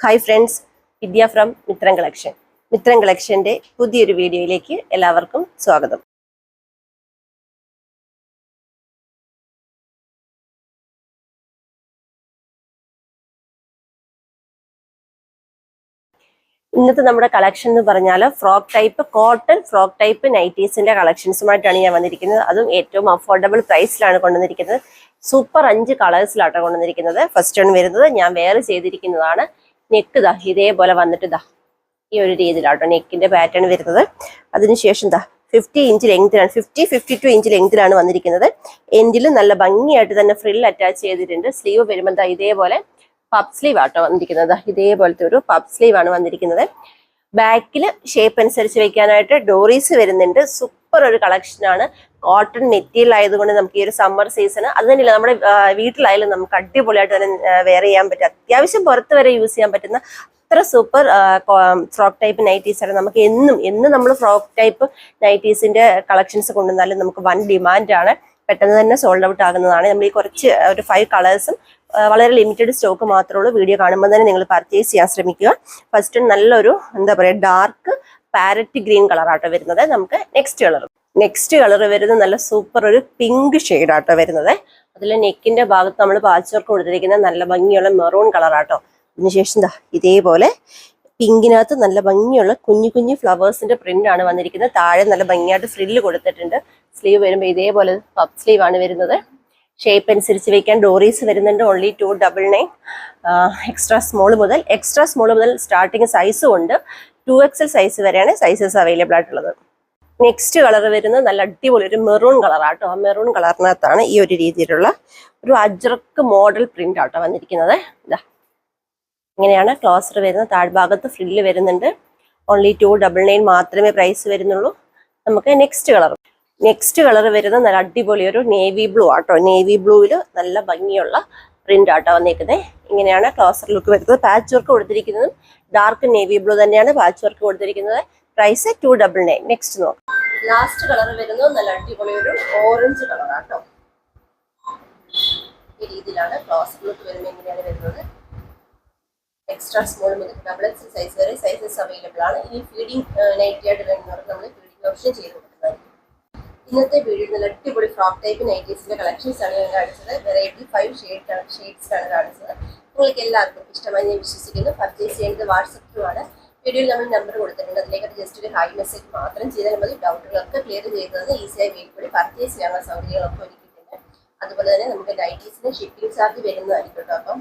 Hi friends Vidya from Mithram collection Mithram കളക്ഷന്റെ പുതിയൊരു വീഡിയോയിലേക്ക് എല്ലാവർക്കും സ്വാഗതം. ഇന്നത്തെ നമ്മുടെ കളക്ഷൻ എന്ന് പറഞ്ഞാൽ frock type cotton frock type നൈറ്റീസിന്റെ കളക്ഷൻസുമായിട്ടാണ് ഞാൻ വന്നിരിക്കുന്നത്. അതും ഏറ്റവും അഫോർഡബിൾ പ്രൈസിലാണ് കൊണ്ടുവന്നിരിക്കുന്നത്. സൂപ്പർ അഞ്ച് കളേഴ്സിലാട്ടോ കൊണ്ടുവന്നിരിക്കുന്നത്. ഫസ്റ്റ് ആണ് വരുന്നത് ഞാൻ വേറെ ചെയ്തിരിക്കുന്നതാണ്. നെക്ക് ദാ ഇതേപോലെ വന്നിട്ട് ദാ ഈ ഒരു രീതിയിലാട്ടോ നെക്കിന്റെ പാറ്റേൺ വരുന്നത്. അതിനുശേഷം ദാ ഫിഫ്റ്റി ഇഞ്ച് ലെങ്തിലാണ് ഫിഫ്റ്റി ഫിഫ്റ്റി ടു ഇഞ്ച് ലെങ്തിലാണ് വന്നിരിക്കുന്നത്. എൻഡിലും നല്ല ഭംഗിയായിട്ട് തന്നെ ഫ്രിൽ അറ്റാച്ച് ചെയ്തിട്ടുണ്ട്. സ്ലീവ് വരുമ്പോൾ ദാ ഇതേപോലെ പപ്പ് സ്ലീവ് ആട്ടോ വന്നിരിക്കുന്നത്. ഇതേപോലത്തെ ഒരു പപ്പ് സ്ലീവ് ആണ് വന്നിരിക്കുന്നത്. ബാക്കിൽ ഷേപ്പ് അനുസരിച്ച് വെക്കാനായിട്ട് ഡോറീസ് വരുന്നുണ്ട്. സൂപ്പർ ഒരു കളക്ഷനാണ് കോട്ടൺ മെറ്റീരിയൽ ആയതുകൊണ്ട് നമുക്ക് ഈ ഒരു സമ്മർ സീസൺ അത് തന്നെയല്ല നമ്മുടെ വീട്ടിലായാലും നമുക്ക് അടിപൊളിയായിട്ട് തന്നെ വെയർ ചെയ്യാൻ പറ്റും. അത്യാവശ്യം പുറത്ത് വരെ യൂസ് ചെയ്യാൻ പറ്റുന്ന അത്ര സൂപ്പർ ഫ്രോക്ക് ടൈപ്പ് നൈറ്റീസ് ആണ്. നമുക്ക് എന്നും എന്നും നമ്മൾ ഫ്രോക്ക് ടൈപ്പ് നൈറ്റീസിന്റെ കളക്ഷൻസ് കൊണ്ടുവന്നാലും നമുക്ക് വൺ ഡിമാൻഡ് ആണ്. പെട്ടെന്ന് തന്നെ സോൾഡ് ഔട്ട് ആകുന്നതാണ്. നമ്മൾ ഈ കുറച്ച് ഒരു ഫൈവ് കളേഴ്സും വളരെ ലിമിറ്റഡ് സ്റ്റോക്ക് മാത്രമേ ഉള്ളൂ. വീഡിയോ കാണുമ്പോൾ തന്നെ നിങ്ങൾ പർച്ചേസ് ചെയ്യാൻ ശ്രമിക്കുക. ഫസ്റ്റ് നല്ലൊരു എന്താ പറയുക ഡാർക്ക് പാരറ്റ് ഗ്രീൻ കളറാട്ടോ വരുന്നത്. നമുക്ക് നെക്സ്റ്റ് കളർ. നെക്സ്റ്റ് കളർ വരുന്നത് നല്ല സൂപ്പർ ഒരു പിങ്ക് ആട്ടോ വരുന്നത്. അതിൽ നെക്കിന്റെ ഭാഗത്ത് നമ്മൾ പാച്ച് വർക്ക് കൊടുത്തിരിക്കുന്ന നല്ല ഭംഗിയുള്ള മെറൂൺ കളറാട്ടോ. അതിനുശേഷം ദാ ഇതേപോലെ പിങ്കിനകത്ത് നല്ല ഭംഗിയുള്ള കുഞ്ഞു കുഞ്ഞു ഫ്ലവേഴ്സിന്റെ പ്രിന്റ് ആണ് വന്നിരിക്കുന്നത്. താഴെ നല്ല ഭംഗിയായിട്ട് ഫ്രില്ല് കൊടുത്തിട്ടുണ്ട്. സ്ലീവ് വരുമ്പോൾ ഇതേപോലെ പപ്പ് സ്ലീവ് ആണ് വരുന്നത്. ഷേപ്പ് അനുസരിച്ച് വെക്കാൻ ഡോറീസ് വരുന്നുണ്ട്. Only two double nine extra small മുതൽ എക്സ്ട്രാ സ്മോൾ മുതൽ സ്റ്റാർട്ടിങ് സൈസും ഉണ്ട്. ടു എക്സൽ സൈസ് വരെയാണ് സൈസസ് അവൈലബിൾ ആയിട്ടുള്ളത്. നെക്സ്റ്റ് കളർ വരുന്നത് നല്ല അടിപൊളി ഒരു മെറൂൺ കളറാട്ടോ ആ മെറൂൺ കളറിനകത്താണ് ഈ ഒരു രീതിയിലുള്ള ഒരു അജ്രക്ക് മോഡൽ പ്രിന്റ് ആട്ടോ വന്നിരിക്കുന്നത്. ഇതാ ഇങ്ങനെയാണ് ക്ലോസർ വരുന്നത്. താഴ്ഭാഗത്ത് ഫ്രില്ല് വരുന്നുണ്ട്. ഓൺലി ടു ഡബിൾ നയൻ മാത്രമേ പ്രൈസ് വരുന്നുള്ളൂ. നമുക്ക് നെക്സ്റ്റ് കളർ നെക്സ്റ്റ് കളർ വരുന്നത് നല്ല അടിപൊളി ഒരു നേവി ബ്ലൂ ആട്ടോ. നേവി ബ്ലൂവിൽ നല്ല ഭംഗിയുള്ള പ്രിന്റ് ആട്ടോ വന്നേക്കുന്നത് ഇങ്ങനെയാണ് ക്ലോസർ ലുക്ക് വരുന്നത്. പാച്ച് വർക്ക് കൊടുത്തിരിക്കുന്നതും ഡാർക്ക് നേവി ബ്ലൂ തന്നെയാണ് പാച്ച് വർക്ക് കൊടുത്തിരിക്കുന്നത്. Price two double nine next നോക്കാം. ലാസ്റ്റ് കളർ വരുന്നത് നല്ല അടിപൊളി ഒരു ഓറഞ്ച് കളർ ആട്ടോ. ഈ രീതിയിലാണ് ക്ലോസർ ലുക്ക് വരുന്നത്. എങ്ങനെയാണ് വരുന്നത്. എക്സ്ട്രാ സ്മോൾ മുതൽ ഡബിൾ എക്സ് സൈസ് വരെ സൈസസ് അവൈലബിൾ ആണ്. ഇനി ഫീഡിംഗ് നൈറ്റി ആയിട്ട് നമ്മൾ ഫീഡിംഗ് ഓപ്ഷൻ ചെയ്ത് ഇന്നത്തെ വീഡിയോ നല്ല അടിപൊളി ഫ്രോക്ക് ടൈപ്പ് നൈറ്റീസിന്റെ കളക്ഷൻസ് ആണ് ഞാൻ കാണിച്ചത്. വെറൈറ്റി ഫൈവ് ഷെയ്ഡ് ഷെയ്ഡ്സ് ആണ് കാണിച്ചത്. നിങ്ങൾക്ക് എല്ലാവർക്കും ഇഷ്ടമായി ഞാൻ വിശ്വസിക്കുന്നു. പർച്ചേസ് ചെയ്യേണ്ടത് വാട്സപ്പ് ത്രൂ ആണ്. വീഡിയോയിൽ നമ്മൾ നമ്പർ കൊടുത്തിട്ടുണ്ട്. അതിലേക്ക് ജസ്റ്റ് ഒരു ഹൈ മെസ്സേജ് മാത്രം ചെയ്താൽ മതി. ഡൗട്ടുകളൊക്കെ ക്ലിയർ ചെയ്യുന്നത് ഈസിയായി വീട്ടിൽ കൂടി പർച്ചേസ് ചെയ്യാനുള്ള സൗകര്യങ്ങളൊക്കെ ഒരുക്കിയിട്ടുണ്ട്. അതുപോലെ തന്നെ നമുക്ക് നൈറ്റീസിന് ഷിപ്പിംഗ് ചാർജ് വരുന്നതായിരിക്കും കേട്ടോ അപ്പം.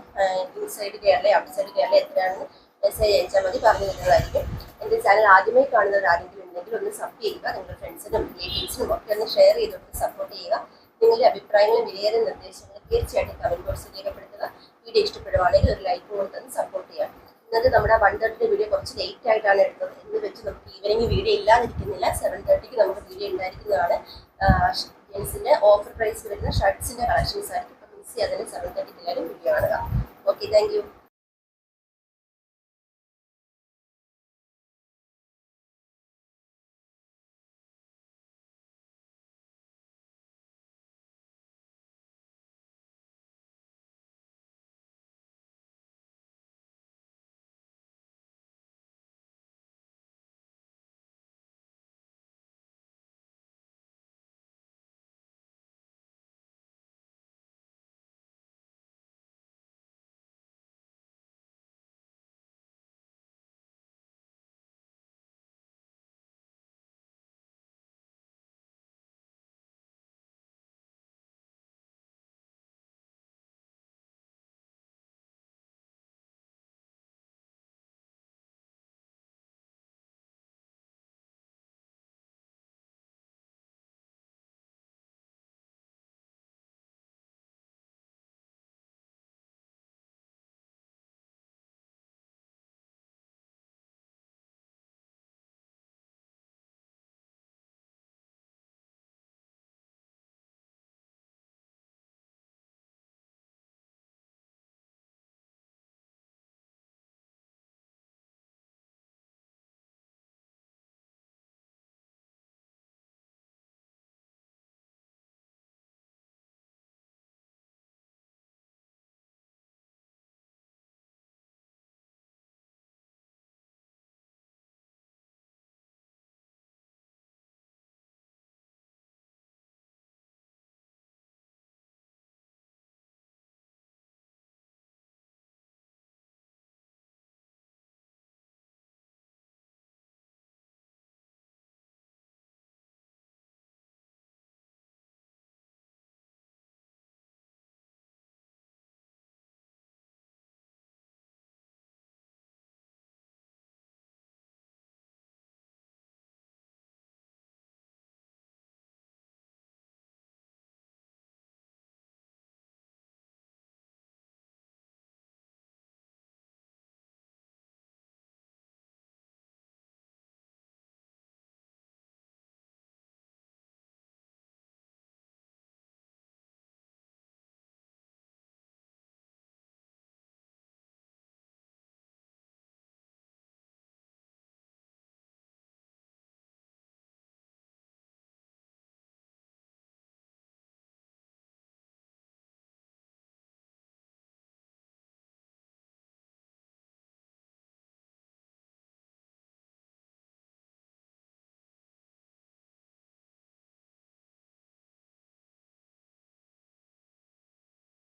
ഇൻസൈഡ് കേരള ഔട്ട്സൈഡ് കേരള എത്രയാണെന്ന് മെസ്സേജ് അയച്ചാൽ മതി. പറഞ്ഞു തരുന്നതായിരിക്കും. എന്റെ ചാനൽ ആദ്യമായി കാണുന്നവർ ആരെങ്കിലും ഒന്ന് സബ് ചെയ്യുക. നിങ്ങളുടെ ഫ്രണ്ട്സിനും റിലേറ്റീവ്സിനും ഒക്കെ ഒന്ന് ഷെയർ ചെയ്തിട്ട് സപ്പോർട്ട് ചെയ്യുക. നിങ്ങളുടെ അഭിപ്രായങ്ങളും വിലയേറെ നിർദ്ദേശങ്ങളും തീർച്ചയായിട്ടും കമന്റ് ബോക്സിൽ രേഖപ്പെടുത്തുക. വീഡിയോ ഇഷ്ടപ്പെടുവാണെങ്കിൽ ഒരു ലൈക്ക് കൊടുത്തൊന്ന് സപ്പോർട്ട് ചെയ്യുക. ഇന്നത്തെ നമ്മുടെ വൺ തേർട്ടിയുടെ വീഡിയോ കുറച്ച് ലേറ്റ് ആയിട്ടാണ് എടുത്തത്. എന്ന് വെച്ച് നമുക്ക് ഈവനിങ് വീഡിയോ ഇല്ലാതിരിക്കുന്നില്ല. സെവൻ തേർട്ടിക്ക് നമുക്ക് വീഡിയോ ഉണ്ടായിരിക്കുന്നതാണ്. ജെൻസിന്റെ ഓഫർ പ്രൈസ് വരുന്ന ഷർട്ട്സിന്റെ കളക്ഷൻസ് ആയിരിക്കും. മിസ് ചെയ്യാതെ സെവൻ തേർട്ടിക്ക് എല്ലാവരും വീഡിയോ കാണുക. Okay thank